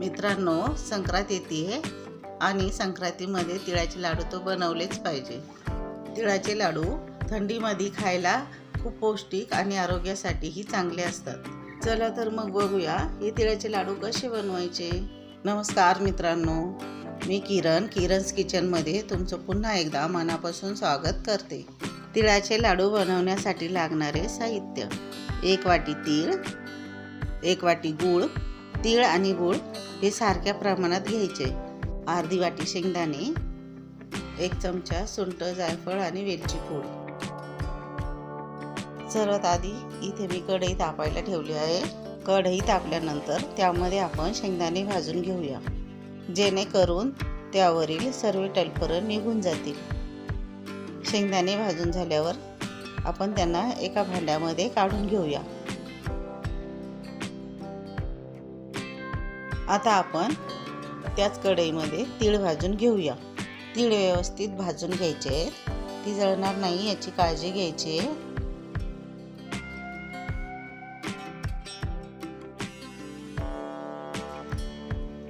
मित्रांनो संक्रांत येते आणि संक्रांतीमध्ये तिळाचे लाडू तो बनवलेच पाहिजे. तिळाचे लाडू थंडीमध्ये खायला खूप पौष्टिक आणि आरोग्यासाठीही चांगले असतात. चला तर मग बघूया हे तिळाचे लाडू कसे बनवायचे? नमस्कार मित्रांनो मी किरण किरण's किचनमध्ये तुमचं पुन्हा एकदा मनापासून स्वागत करते. तिळाचे लाडू बनवण्यासाठी लागणारे साहित्य. एक वाटी तीळ एक वाटी गूळ तीळ आणि गूळ हे सारख्या प्रमाणात घ्यायचे. अर्धी वाटी शेंगदाणे एक चमचा सुंठ जायफळ आणि वेलची पूड. सर्वात आधी इथे मी कढई तापायला ठेवली आहे. कढई तापल्यानंतर त्यामध्ये आपण शेंगदाणे भाजून घेऊया. जेणेकरून त्यावरील सर्व टलपरं निघून जातील. शेंगदाणे भाजून झाल्यावर आपण त्यांना एका भांड्यामध्ये काढून घेऊया. आता आपण त्याच कढईमध्ये तीळ भाजून घेऊया. तीळ व्यवस्थित भाजून घ्यायचे आहेत. ती जळणार नाही याची काळजी घ्यायची आहे.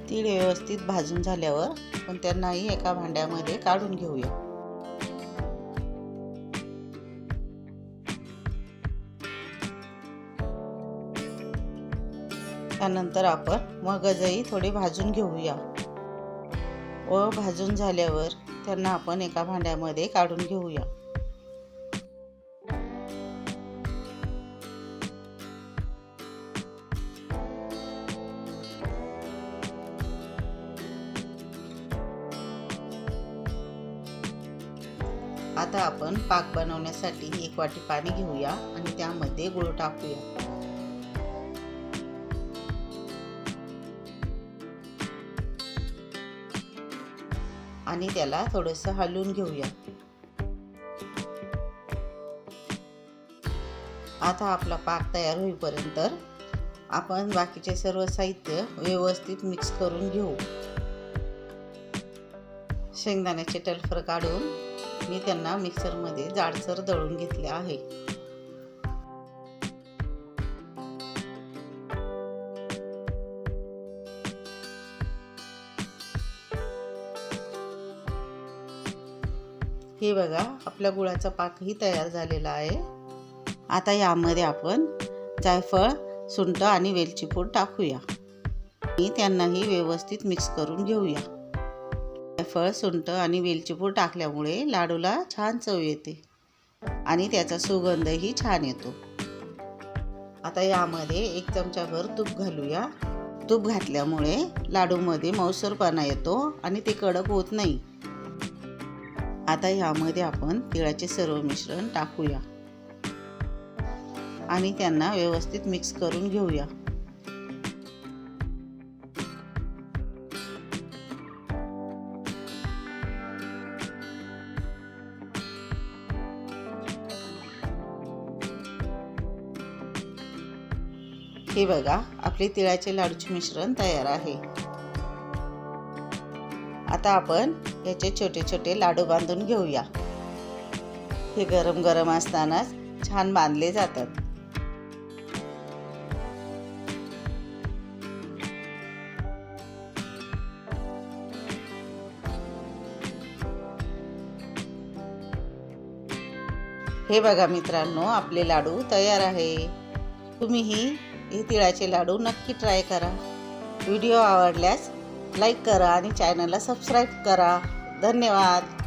तीळ व्यवस्थित भाजून झाल्यावर आपण त्यांनाही एका भांड्यामध्ये काढून घेऊया. त्यानंतर आपण मगजही थोडे भाजून घेऊया. व भाजून झाल्यावर त्यांना आपण एका भांड्यामध्ये काढून घेऊया. आता आपण पाक बनवण्यासाठी एक वाटी पाणी घेऊया आणि त्यामध्ये गुळ टाकूया. आणि त्याला थोडंसं हलवून घेऊया. आता आपला पाक तयार होईपर्यंत आपण बाकीचे सर्व साहित्य व्यवस्थित मिक्स करून घेऊ. शेंगदाण्याचे टलफर काढून मी त्यांना मिक्सरमध्ये जाडसर दळून घेतले आहे. हे बघा आपल्या गुळाचा पाकही तयार झालेला आहे. आता यामध्ये आपण जायफळ सुंठ आणि वेलची पूड टाकूया. आणि त्यांनाही व्यवस्थित मिक्स करून घेऊया. जायफळ सुंठ आणि वेलची पूड टाकल्यामुळे लाडूला छान चव येते आणि त्याचा सुगंधही छान येतो. आता यामध्ये एक चमचाभर तूप घालूया. तूप घातल्यामुळे लाडूमध्ये मौसरपणा येतो आणि ते कडक होत नाही. आता ह्यामध्ये आपण तिळाचे सर्व मिश्रण टाकूया. आणि त्यांना व्यवस्थित मिक्स करून घेऊया. हे बघा आपले तिळाचे लाडूचे मिश्रण तयार आहे. आता आपण याचे छोटे छोटे लाडू बांधून घेऊया. हे गरम गरम असतानाच छान बांधले जातात. हे बघा मित्रांनो आपले लाडू तयार आहे. तुम्हीही हे तिळाचे लाडू नक्की ट्राय करा. व्हिडिओ आवडल्यास लाईक करा आणि चॅनलला सबस्क्राईब करा. धन्यवाद.